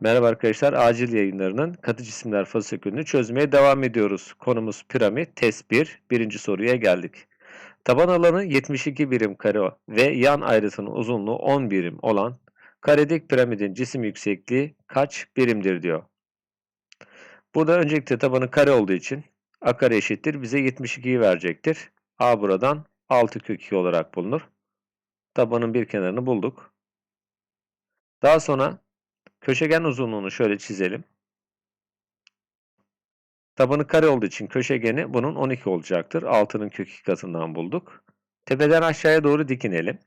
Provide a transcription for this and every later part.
Merhaba arkadaşlar, acil yayınlarının katı cisimler fasikülünü çözmeye devam ediyoruz. Konumuz piramit, test 1, birinci soruya geldik. Taban alanı 72 birim kare ve yan ayrıtının uzunluğu 10 birim olan karedik piramidin cisim yüksekliği kaç birimdir diyor. Burada öncelikle tabanı kare olduğu için a kare eşittir bize 72'yi verecektir. a buradan 6 kök 2 olarak bulunur. Tabanın bir kenarını bulduk. Daha sonra Köşegen uzunluğunu şöyle çizelim. Tabanı kare olduğu için köşegeni bunun 12 olacaktır. 6'nın kök 2 katından bulduk. Tepeden aşağıya doğru dikinelim.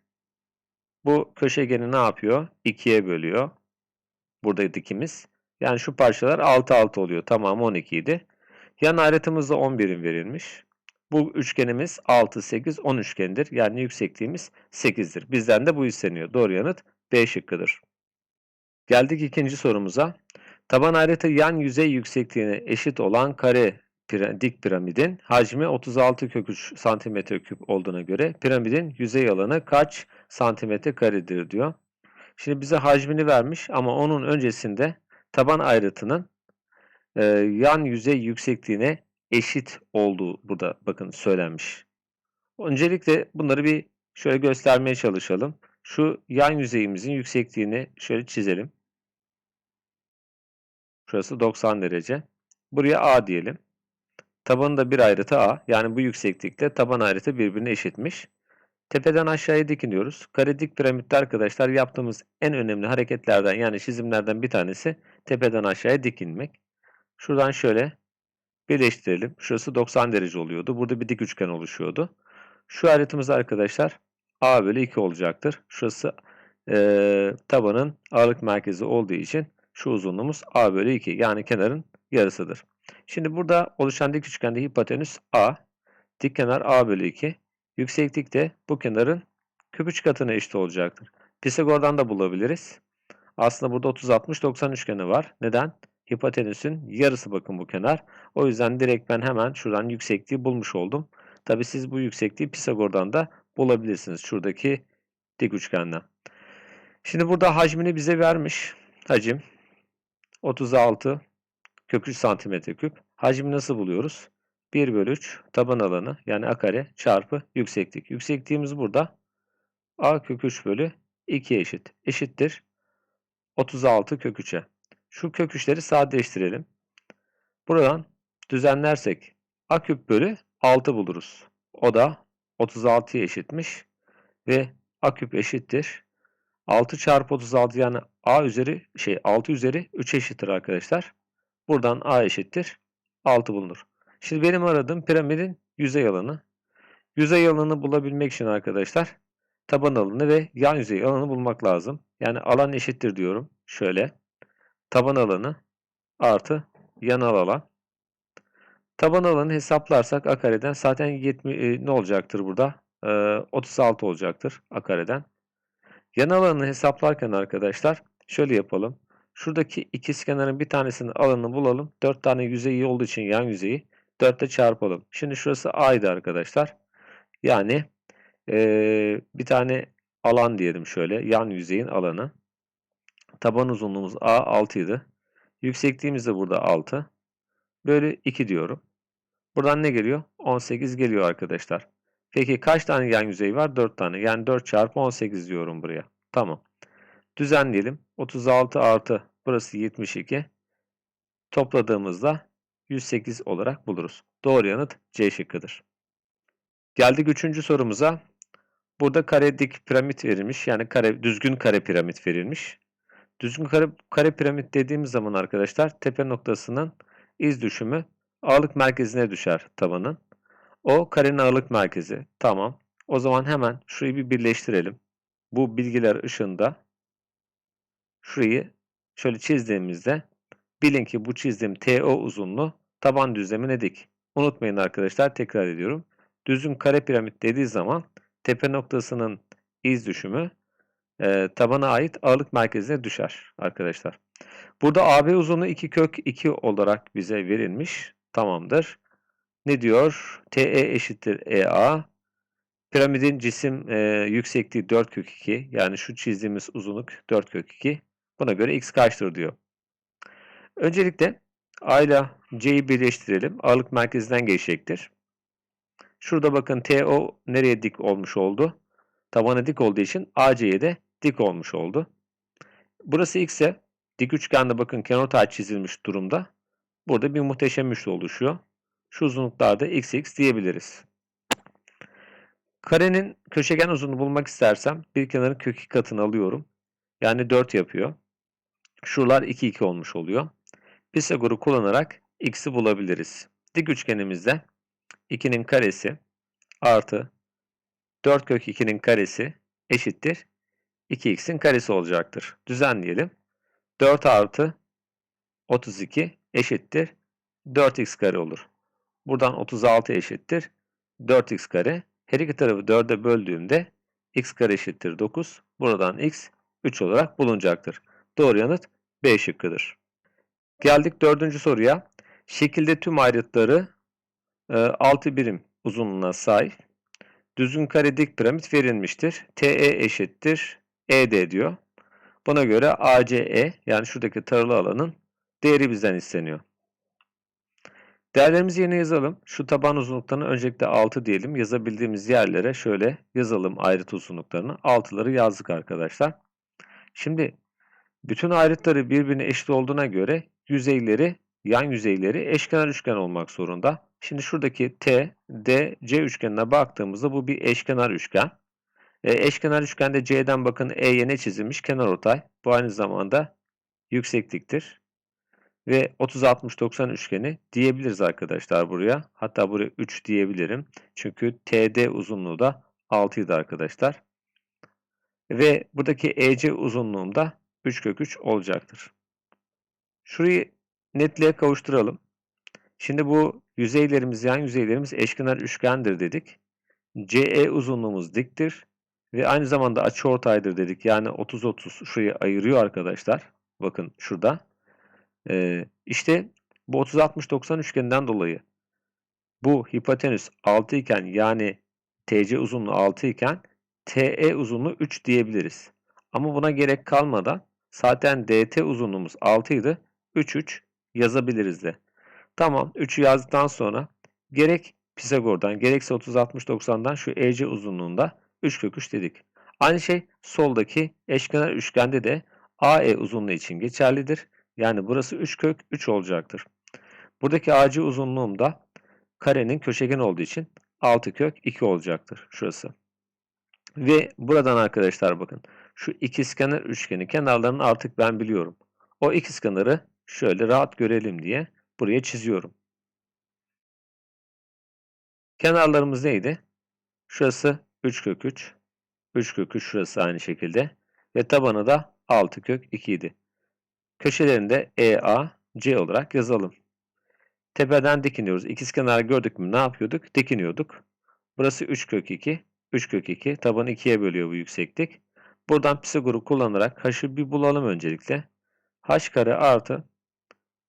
Bu köşegeni ne yapıyor? 2'ye bölüyor. Burada dikimiz. Yani şu parçalar 6 6 oluyor. Tamam 12 idi. Yan ayrıtımızda 11'in verilmiş. Bu üçgenimiz 6, 8, 10 üçgendir. Yani yüksekliğimiz 8'dir. Bizden de bu isteniyor. Doğru yanıt B şıkkıdır. Geldik ikinci sorumuza. Taban ayrıtı yan yüzey yüksekliğine eşit olan kare dik piramidin hacmi 36 kök 3 santimetre küp olduğuna göre piramidin yüzey alanı kaç santimetre karedir diyor. Şimdi bize hacmini vermiş ama onun öncesinde taban ayrıtının e, yan yüzey yüksekliğine eşit olduğu burada bakın söylenmiş. Öncelikle bunları bir şöyle göstermeye çalışalım. Şu yan yüzeyimizin yüksekliğini şöyle çizelim. Şurası 90 derece. Buraya A diyelim. Tabanı da bir ayrıtı A. Yani bu yükseklikle taban ayrıtı birbirine eşitmiş. Tepeden aşağıya dikiniyoruz. Kare dik piramitte arkadaşlar yaptığımız en önemli hareketlerden yani çizimlerden bir tanesi tepeden aşağıya dikinmek. Şuradan şöyle birleştirelim. Şurası 90 derece oluyordu. Burada bir dik üçgen oluşuyordu. Şu ayrıtımız arkadaşlar A bölü 2 olacaktır. Şurası e, tabanın ağırlık merkezi olduğu için şu uzunluğumuz a bölü 2 yani kenarın yarısıdır. Şimdi burada oluşan dik üçgende hipotenüs a, dik kenar a bölü 2, yükseklik de bu kenarın kök 3 katına eşit olacaktır. Pisagor'dan da bulabiliriz. Aslında burada 30-60-90 üçgeni var. Neden? Hipotenüsün yarısı bakın bu kenar. O yüzden direkt ben hemen şuradan yüksekliği bulmuş oldum. Tabi siz bu yüksekliği Pisagor'dan da bulabilirsiniz. Şuradaki dik üçgenden. Şimdi burada hacmini bize vermiş. Hacim 36 kök 3 santimetre küp. Hacmi nasıl buluyoruz? 1 bölü 3 taban alanı yani a kare çarpı yükseklik. Yüksekliğimiz burada a kök 3 bölü 2 eşit. Eşittir 36 kök 3'e. Şu kök 3'leri sadeleştirelim. Buradan düzenlersek a küp bölü 6 buluruz. O da 36'ya eşitmiş ve a küp eşittir 6 çarpı 36 yani a üzeri şey 6 üzeri 3 eşittir arkadaşlar. Buradan a eşittir 6 bulunur. Şimdi benim aradığım piramidin yüzey alanı. Yüzey alanını bulabilmek için arkadaşlar taban alanı ve yan yüzey alanı bulmak lazım. Yani alan eşittir diyorum. Şöyle taban alanı artı yanal alan. Taban alanı hesaplarsak a kareden zaten 70 e, ne olacaktır burada? E, 36 olacaktır a kareden. Yan alanını hesaplarken arkadaşlar şöyle yapalım. Şuradaki ikizkenarın bir tanesinin alanını bulalım. 4 tane yüzeyi olduğu için yan yüzeyi 4 ile çarpalım. Şimdi şurası A'ydı arkadaşlar. Yani ee, bir tane alan diyelim şöyle. Yan yüzeyin alanı. Taban uzunluğumuz A 6 idi. Yüksekliğimiz de burada 6. Böyle 2 diyorum. Buradan ne geliyor? 18 geliyor arkadaşlar. Peki kaç tane yan yüzey var? 4 tane. Yani 4 çarpı 18 diyorum buraya. Tamam. Düzenleyelim. 36 artı burası 72. Topladığımızda 108 olarak buluruz. Doğru yanıt C şıkkıdır. Geldik üçüncü sorumuza. Burada kare dik piramit verilmiş. Yani kare, düzgün kare piramit verilmiş. Düzgün kare, kare piramit dediğimiz zaman arkadaşlar tepe noktasının iz düşümü ağırlık merkezine düşer tabanın. O karenin ağırlık merkezi. Tamam. O zaman hemen şurayı bir birleştirelim. Bu bilgiler ışığında şurayı şöyle çizdiğimizde bilin ki bu çizdiğim TO uzunluğu taban düzlemine dik. Unutmayın arkadaşlar tekrar ediyorum. Düzgün kare piramit dediği zaman tepe noktasının iz düşümü e, tabana ait ağırlık merkezine düşer arkadaşlar. Burada AB uzunluğu 2 kök 2 olarak bize verilmiş. Tamamdır ne diyor? TE eşittir EA. Piramidin cisim e, yüksekliği 4 kök 2. Yani şu çizdiğimiz uzunluk 4 kök 2. Buna göre x kaçtır diyor. Öncelikle A ile C'yi birleştirelim. Ağırlık merkezinden geçecektir. Şurada bakın TO nereye dik olmuş oldu? Tabana dik olduğu için AC'ye de dik olmuş oldu. Burası X ise dik üçgende bakın kenarotay çizilmiş durumda. Burada bir muhteşem üçlü oluşuyor. Şu uzunluklarda XX diyebiliriz. Karenin köşegen uzunluğunu bulmak istersem bir kenarın kök 2 katını alıyorum. Yani 4 yapıyor. Şuralar 2 2 olmuş oluyor. Pisagor'u kullanarak x'i bulabiliriz. Dik üçgenimizde 2'nin karesi artı 4 kök 2'nin karesi eşittir 2x'in karesi olacaktır. Düzenleyelim. 4 artı 32 eşittir 4x kare olur. Buradan 36 eşittir 4x kare. Her iki tarafı 4'e böldüğümde x kare eşittir 9. Buradan x 3 olarak bulunacaktır. Doğru yanıt B şıkkıdır. Geldik dördüncü soruya. Şekilde tüm ayrıtları 6 birim uzunluğuna sahip. Düzgün kare dik piramit verilmiştir. TE eşittir ED diyor. Buna göre ACE yani şuradaki taralı alanın değeri bizden isteniyor. Değerlerimizi yerine yazalım. Şu taban uzunluklarını öncelikle 6 diyelim. Yazabildiğimiz yerlere şöyle yazalım ayrıt uzunluklarını. 6'ları yazdık arkadaşlar. Şimdi bütün ayrıtları birbirine eşit olduğuna göre yüzeyleri, yan yüzeyleri eşkenar üçgen olmak zorunda. Şimdi şuradaki T, D, C üçgenine baktığımızda bu bir eşkenar üçgen. E, eşkenar üçgende C'den bakın E'ye ne çizilmiş? Kenarortay. Bu aynı zamanda yüksekliktir. Ve 30-60-90 üçgeni diyebiliriz arkadaşlar buraya. Hatta buraya 3 diyebilirim. Çünkü TD uzunluğu da 6 idi arkadaşlar. Ve buradaki EC uzunluğum da 3 kök 3 olacaktır. Şurayı netliğe kavuşturalım. Şimdi bu yüzeylerimiz, yan yüzeylerimiz eşkenar üçgendir dedik. CE uzunluğumuz diktir. Ve aynı zamanda açıortaydır dedik. Yani 30-30 şurayı ayırıyor arkadaşlar. Bakın şurada. Ee, işte bu 30-60-90 üçgeninden dolayı bu hipotenüs 6 iken yani TC uzunluğu 6 iken TE uzunluğu 3 diyebiliriz. Ama buna gerek kalmadan zaten DT uzunluğumuz 6 idi. 3 3 yazabiliriz de. Tamam 3'ü yazdıktan sonra gerek Pisagor'dan gerekse 30 60 90'dan şu EC uzunluğunda 3 kök 3 dedik. Aynı şey soldaki eşkenar üçgende de AE uzunluğu için geçerlidir. Yani burası 3 kök 3 olacaktır. Buradaki AC uzunluğum da karenin köşegen olduğu için 6 kök 2 olacaktır. Şurası. Ve buradan arkadaşlar bakın. Şu ikizkenar üçgeni kenarlarını artık ben biliyorum. O ikizkenarı şöyle rahat görelim diye buraya çiziyorum. Kenarlarımız neydi? Şurası 3 kök 3. 3 kök 3 şurası aynı şekilde. Ve tabanı da 6 kök 2 idi. Köşelerini de EA, C olarak yazalım. Tepeden dikiniyoruz. İkizkenar gördük mü ne yapıyorduk? Dikiniyorduk. Burası 3 kök 2. 3 kök 2. Tabanı 2'ye bölüyor bu yükseklik. Buradan Pisagor'u kullanarak h'ı bir bulalım öncelikle. h kare artı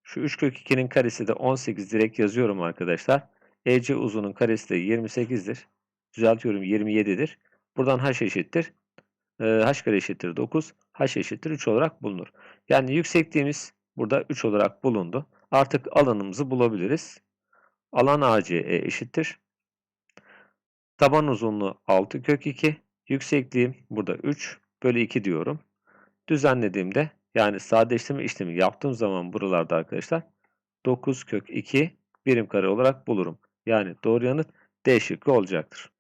şu 3 kök 2'nin karesi de 18 direkt yazıyorum arkadaşlar. EC uzunun karesi de 28'dir. Düzeltiyorum 27'dir. Buradan h eşittir. E, h kare eşittir 9. h eşittir 3 olarak bulunur. Yani yüksekliğimiz burada 3 olarak bulundu. Artık alanımızı bulabiliriz. Alan ACE eşittir. Taban uzunluğu 6 kök 2. Yüksekliğim burada 3 bölü 2 diyorum. Düzenlediğimde yani sadeleştirme işlemi yaptığım zaman buralarda arkadaşlar 9 kök 2 birim kare olarak bulurum. Yani doğru yanıt D şıkkı olacaktır.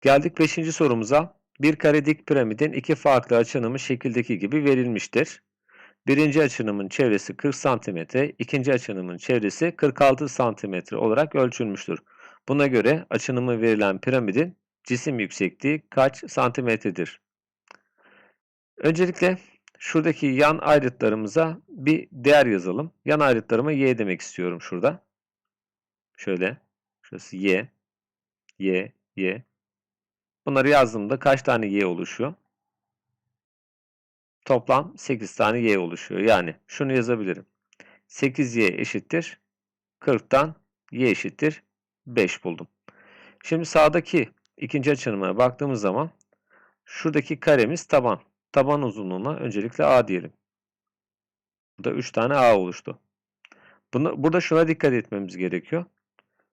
Geldik 5. sorumuza. Bir kare dik piramidin iki farklı açınımı şekildeki gibi verilmiştir. Birinci açınımın çevresi 40 cm, ikinci açınımın çevresi 46 cm olarak ölçülmüştür. Buna göre açınımı verilen piramidin cisim yüksekliği kaç santimetredir? Öncelikle şuradaki yan ayrıtlarımıza bir değer yazalım. Yan ayrıtlarıma y demek istiyorum şurada. Şöyle. Şurası y. Y. Y. Bunları yazdığımda kaç tane y oluşuyor? Toplam 8 tane y oluşuyor. Yani şunu yazabilirim. 8y eşittir 40'tan y eşittir 5 buldum. Şimdi sağdaki ikinci açınıma baktığımız zaman şuradaki karemiz taban. Taban uzunluğuna öncelikle a diyelim. Burada 3 tane a oluştu. Bunu, burada şuna dikkat etmemiz gerekiyor.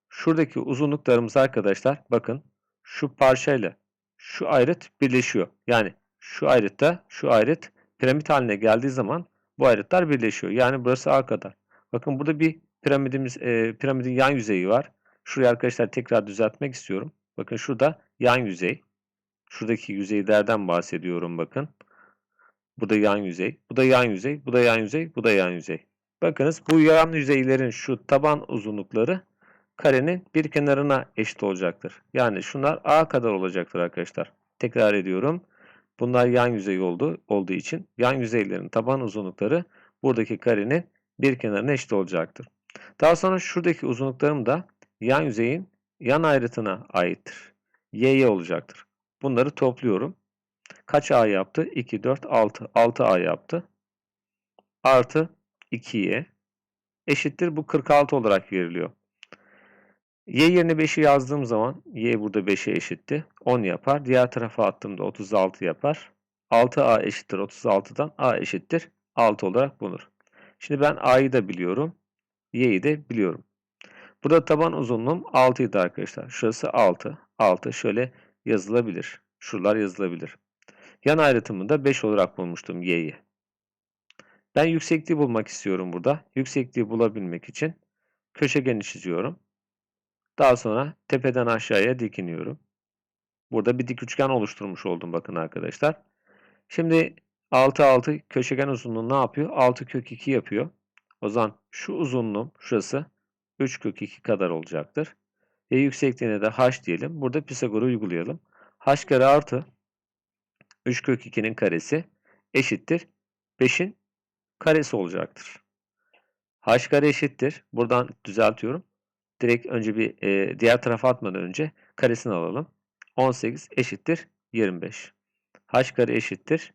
Şuradaki uzunluklarımız arkadaşlar bakın şu parçayla şu ayrıt birleşiyor. Yani şu ayrıtta şu ayrıt piramit haline geldiği zaman bu ayrıtlar birleşiyor. Yani burası A kadar. Bakın burada bir piramidimiz e, piramidin yan yüzeyi var. Şurayı arkadaşlar tekrar düzeltmek istiyorum. Bakın şurada yan yüzey. Şuradaki yüzeylerden bahsediyorum bakın. Bu da yan yüzey. Bu da yan yüzey. Bu da yan yüzey. Bu da yan yüzey. Bakınız bu yan yüzeylerin şu taban uzunlukları karenin bir kenarına eşit olacaktır. Yani şunlar A kadar olacaktır arkadaşlar. Tekrar ediyorum. Bunlar yan yüzey oldu, olduğu için yan yüzeylerin taban uzunlukları buradaki karenin bir kenarına eşit olacaktır. Daha sonra şuradaki uzunluklarım da yan yüzeyin yan ayrıtına aittir. Y'ye olacaktır. Bunları topluyorum. Kaç A yaptı? 2, 4, 6. 6 A yaptı. Artı 2Y eşittir. Bu 46 olarak veriliyor. Y yerine 5'i yazdığım zaman Y burada 5'e eşitti. 10 yapar. Diğer tarafa attığımda 36 yapar. 6A eşittir 36'dan A eşittir 6 olarak bulunur. Şimdi ben A'yı da biliyorum. Y'yi de biliyorum. Burada taban uzunluğum 6 idi arkadaşlar. Şurası 6. 6 şöyle yazılabilir. Şuralar yazılabilir. Yan ayrıtımı da 5 olarak bulmuştum Y'yi. Ben yüksekliği bulmak istiyorum burada. Yüksekliği bulabilmek için köşegeni çiziyorum. Daha sonra tepeden aşağıya dikiniyorum. Burada bir dik üçgen oluşturmuş oldum bakın arkadaşlar. Şimdi 6 6 köşegen uzunluğu ne yapıyor? 6 kök 2 yapıyor. O zaman şu uzunluğum şurası 3 kök 2 kadar olacaktır. Ve yüksekliğine de h diyelim. Burada Pisagor'u uygulayalım. h kare artı 3 kök 2'nin karesi eşittir. 5'in karesi olacaktır. h kare eşittir. Buradan düzeltiyorum. Direkt önce bir e, diğer tarafa atmadan önce karesini alalım. 18 eşittir 25. h kare eşittir.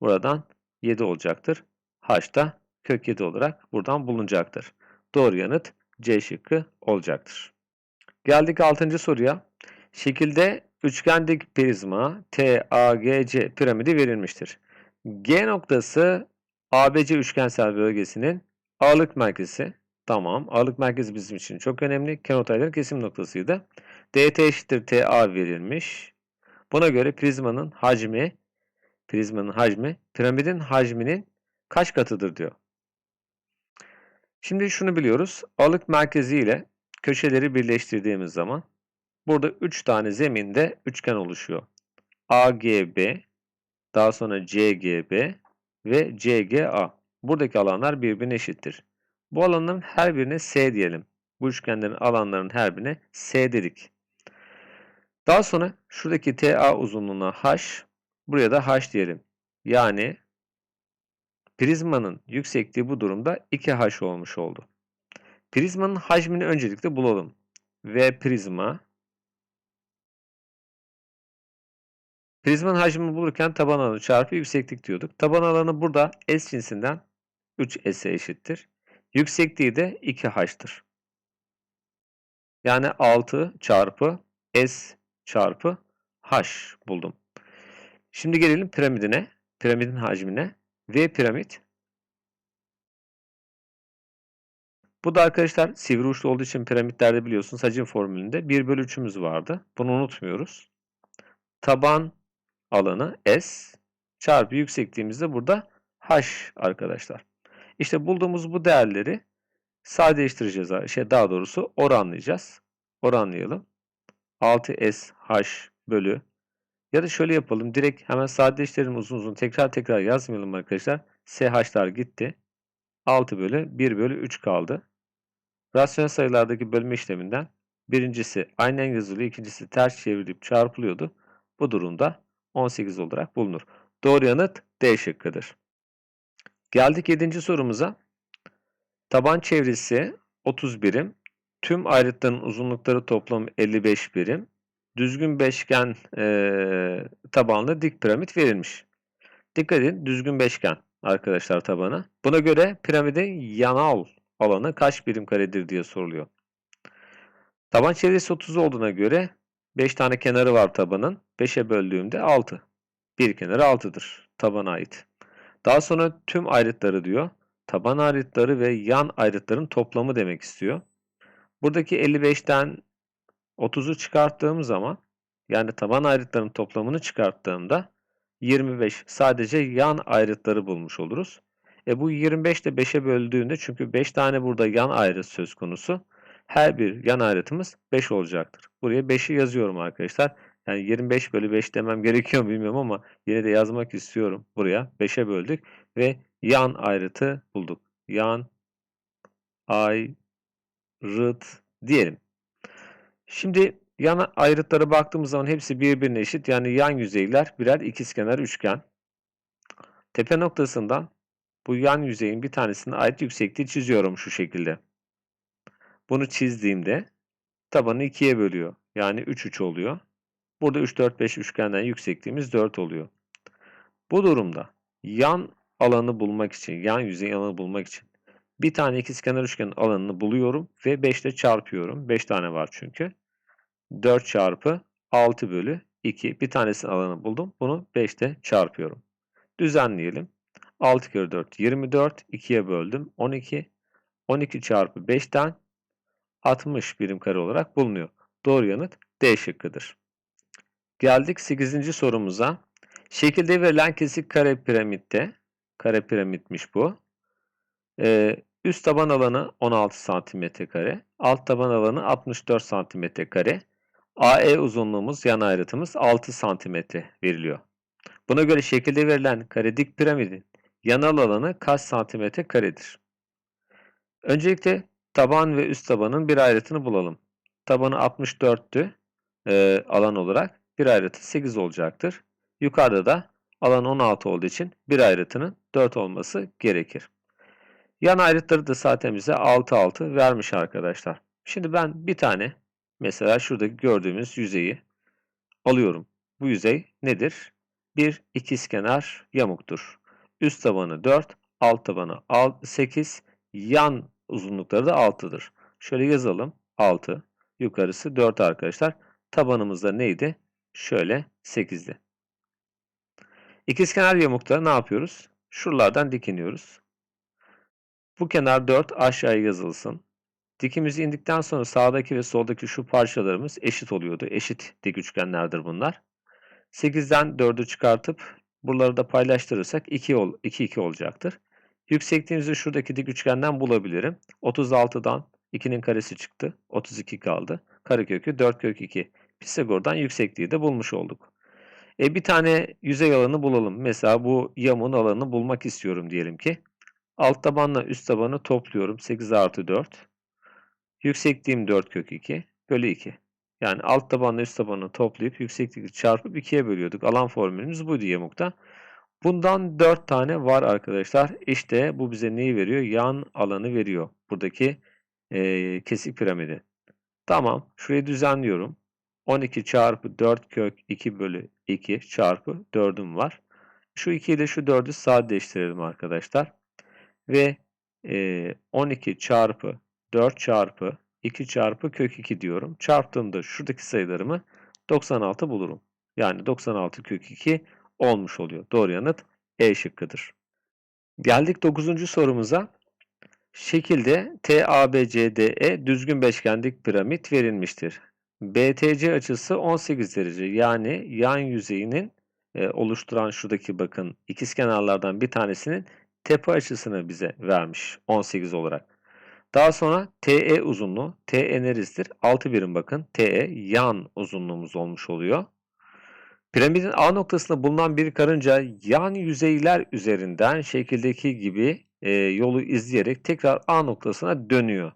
Buradan 7 olacaktır. h da kök 7 olarak buradan bulunacaktır. Doğru yanıt C şıkkı olacaktır. Geldik 6. soruya. Şekilde üçgendik prizma TAGC piramidi verilmiştir. G noktası ABC üçgensel bölgesinin ağırlık merkezi. Tamam. Ağırlık merkezi bizim için çok önemli. Kenotayların kesim noktasıydı. DT eşittir TA verilmiş. Buna göre prizmanın hacmi prizmanın hacmi piramidin hacminin kaç katıdır diyor. Şimdi şunu biliyoruz. Ağırlık merkezi ile köşeleri birleştirdiğimiz zaman burada 3 tane zeminde üçgen oluşuyor. AGB, daha sonra CGB ve CGA. Buradaki alanlar birbirine eşittir. Bu alanların her birine S diyelim. Bu üçgenlerin alanlarının her birine S dedik. Daha sonra şuradaki TA uzunluğuna H, buraya da H diyelim. Yani prizmanın yüksekliği bu durumda 2H olmuş oldu. Prizmanın hacmini öncelikle bulalım. V prizma Prizmanın hacmini bulurken taban alanı çarpı yükseklik diyorduk. Taban alanı burada S cinsinden 3S'e eşittir. Yüksekliği de 2H'tır. Yani 6 çarpı S çarpı H buldum. Şimdi gelelim piramidine. Piramidin hacmine. V piramit. Bu da arkadaşlar sivri uçlu olduğu için piramitlerde biliyorsunuz hacim formülünde 1 bölü 3'ümüz vardı. Bunu unutmuyoruz. Taban alanı S çarpı yüksekliğimiz de burada H arkadaşlar. İşte bulduğumuz bu değerleri sadeleştireceğiz. Şey daha doğrusu oranlayacağız. Oranlayalım. 6SH bölü ya da şöyle yapalım. Direkt hemen sadeleştirelim uzun uzun. Tekrar tekrar yazmayalım arkadaşlar. SH'lar gitti. 6 bölü 1 bölü 3 kaldı. Rasyonel sayılardaki bölme işleminden birincisi aynen yazılıyor. ikincisi ters çevrilip çarpılıyordu. Bu durumda 18 olarak bulunur. Doğru yanıt D şıkkıdır. Geldik 7. sorumuza. Taban çevresi 30 birim. Tüm ayrıtların uzunlukları toplam 55 birim. Düzgün beşgen e, tabanlı dik piramit verilmiş. Dikkat edin düzgün beşgen arkadaşlar tabanı. Buna göre piramidin yanal alanı kaç birim karedir diye soruluyor. Taban çevresi 30 olduğuna göre 5 tane kenarı var tabanın. 5'e böldüğümde 6. Bir kenarı 6'dır tabana ait. Daha sonra tüm ayrıtları diyor. taban ayrıtları ve yan ayrıtların toplamı demek istiyor. Buradaki 55'ten 30'u çıkarttığım zaman yani taban ayrıtların toplamını çıkarttığımda 25 sadece yan ayrıtları bulmuş oluruz. E bu 25 de 5'e böldüğünde çünkü 5 tane burada yan ayrıt söz konusu. Her bir yan ayrıtımız 5 olacaktır. Buraya 5'i yazıyorum arkadaşlar. Yani 25 bölü 5 demem gerekiyor mu bilmiyorum ama yine de yazmak istiyorum. Buraya 5'e böldük ve yan ayrıtı bulduk. Yan ayrıt diyelim. Şimdi yan ayrıtlara baktığımız zaman hepsi birbirine eşit. Yani yan yüzeyler birer ikizkenar üçgen. Tepe noktasından bu yan yüzeyin bir tanesine ait yüksekliği çiziyorum şu şekilde. Bunu çizdiğimde tabanı ikiye bölüyor. Yani 3 3 oluyor. Burada 3 4 5 üçgenden yüksekliğimiz 4 oluyor. Bu durumda yan alanı bulmak için, yan yüzey alanı bulmak için bir tane ikizkenar üçgenin alanını buluyorum ve 5 ile çarpıyorum. 5 tane var çünkü. 4 çarpı 6 bölü 2. Bir tanesinin alanı buldum. Bunu 5 ile çarpıyorum. Düzenleyelim. 6 kere 4 24. 2'ye böldüm. 12. 12 çarpı 5'ten 60 birim kare olarak bulunuyor. Doğru yanıt D şıkkıdır. Geldik 8. sorumuza. Şekilde verilen kesik kare piramitte, kare piramitmiş bu. Ee, üst taban alanı 16 cm kare, alt taban alanı 64 cm kare. AE uzunluğumuz, yan ayrıtımız 6 cm veriliyor. Buna göre şekilde verilen kare dik piramidin yanal alanı kaç santimetre karedir? Öncelikle taban ve üst tabanın bir ayrıtını bulalım. Tabanı 64'tü e, alan olarak. Bir ayrıtı 8 olacaktır. Yukarıda da alan 16 olduğu için bir ayrıtının 4 olması gerekir. Yan ayrıtları da zaten bize 6 6 vermiş arkadaşlar. Şimdi ben bir tane mesela şuradaki gördüğümüz yüzeyi alıyorum. Bu yüzey nedir? Bir ikizkenar yamuktur. Üst tabanı 4, alt tabanı 8, yan uzunlukları da 6'dır. Şöyle yazalım. 6, yukarısı 4 arkadaşlar. Tabanımızda neydi? Şöyle 8'di. İkizkenar yamukta ne yapıyoruz? Şuralardan dikiniyoruz. Bu kenar 4 aşağıya yazılsın. Dikimizi indikten sonra sağdaki ve soldaki şu parçalarımız eşit oluyordu. Eşit dik üçgenlerdir bunlar. 8'den 4'ü çıkartıp buraları da paylaştırırsak 2, ol, 2, 2 olacaktır. Yüksekliğimizi şuradaki dik üçgenden bulabilirim. 36'dan 2'nin karesi çıktı. 32 kaldı. Karekökü 4 kök 2. Pisagor'dan yüksekliği de bulmuş olduk. E bir tane yüzey alanı bulalım. Mesela bu yamuğun alanını bulmak istiyorum diyelim ki. Alt tabanla üst tabanı topluyorum. 8 artı 4. Yüksekliğim 4 kök 2 bölü 2. Yani alt tabanla üst tabanı toplayıp yüksekliği çarpıp 2'ye bölüyorduk. Alan formülümüz buydu yamukta. Bundan 4 tane var arkadaşlar. İşte bu bize neyi veriyor? Yan alanı veriyor. Buradaki e, kesik piramidi. Tamam. Şurayı düzenliyorum. 12 çarpı 4 kök 2 bölü 2 çarpı 4'üm var. Şu 2 ile şu 4'ü sadeleştirelim arkadaşlar. Ve e, 12 çarpı 4 çarpı 2 çarpı kök 2 diyorum. Çarptığımda şuradaki sayılarımı 96 bulurum. Yani 96 kök 2 olmuş oluyor. Doğru yanıt E şıkkıdır. Geldik 9. sorumuza. Şekilde TABCDE düzgün beşgenlik piramit verilmiştir. BTC açısı 18 derece yani yan yüzeyinin e, oluşturan şuradaki bakın ikizkenarlardan bir tanesinin tepe açısını bize vermiş 18 olarak. Daha sonra TE uzunluğu, TE neresizdir? 6 birim bakın. TE yan uzunluğumuz olmuş oluyor. Piramidin A noktasında bulunan bir karınca yan yüzeyler üzerinden şekildeki gibi e, yolu izleyerek tekrar A noktasına dönüyor.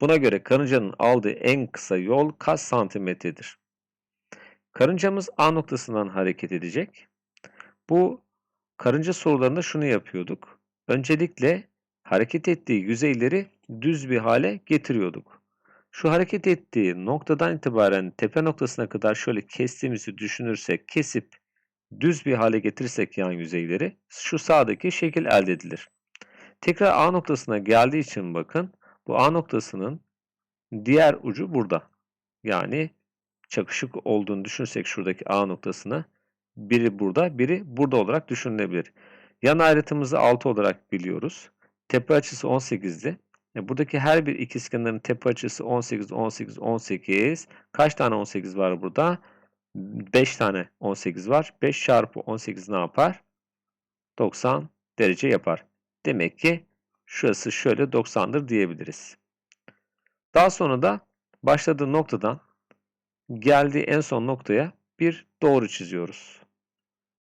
Buna göre karıncanın aldığı en kısa yol kaç santimetredir? Karıncamız A noktasından hareket edecek. Bu karınca sorularında şunu yapıyorduk. Öncelikle hareket ettiği yüzeyleri düz bir hale getiriyorduk. Şu hareket ettiği noktadan itibaren tepe noktasına kadar şöyle kestiğimizi düşünürsek, kesip düz bir hale getirirsek yan yüzeyleri şu sağdaki şekil elde edilir. Tekrar A noktasına geldiği için bakın bu A noktasının diğer ucu burada. Yani çakışık olduğunu düşünürsek şuradaki A noktasını biri burada, biri burada olarak düşünülebilir. Yan ayrıtımızı 6 olarak biliyoruz. tepe açısı 18'di. E, buradaki her bir ikizkenarın tepe açısı 18, 18, 18. Kaç tane 18 var burada? 5 tane 18 var. 5 çarpı 18 ne yapar? 90 derece yapar. Demek ki şurası şöyle 90'dır diyebiliriz. Daha sonra da başladığı noktadan geldiği en son noktaya bir doğru çiziyoruz.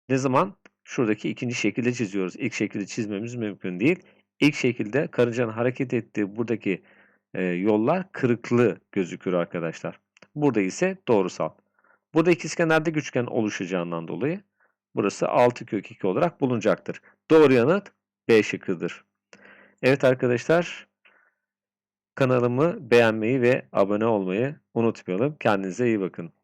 Ne zaman? Şuradaki ikinci şekilde çiziyoruz. İlk şekilde çizmemiz mümkün değil. İlk şekilde karıncanın hareket ettiği buradaki e, yollar kırıklı gözükür arkadaşlar. Burada ise doğrusal. Burada ikizkenarda üçgen oluşacağından dolayı burası 6 kök 2 olarak bulunacaktır. Doğru yanıt B şıkkıdır. Evet arkadaşlar kanalımı beğenmeyi ve abone olmayı unutmayalım. Kendinize iyi bakın.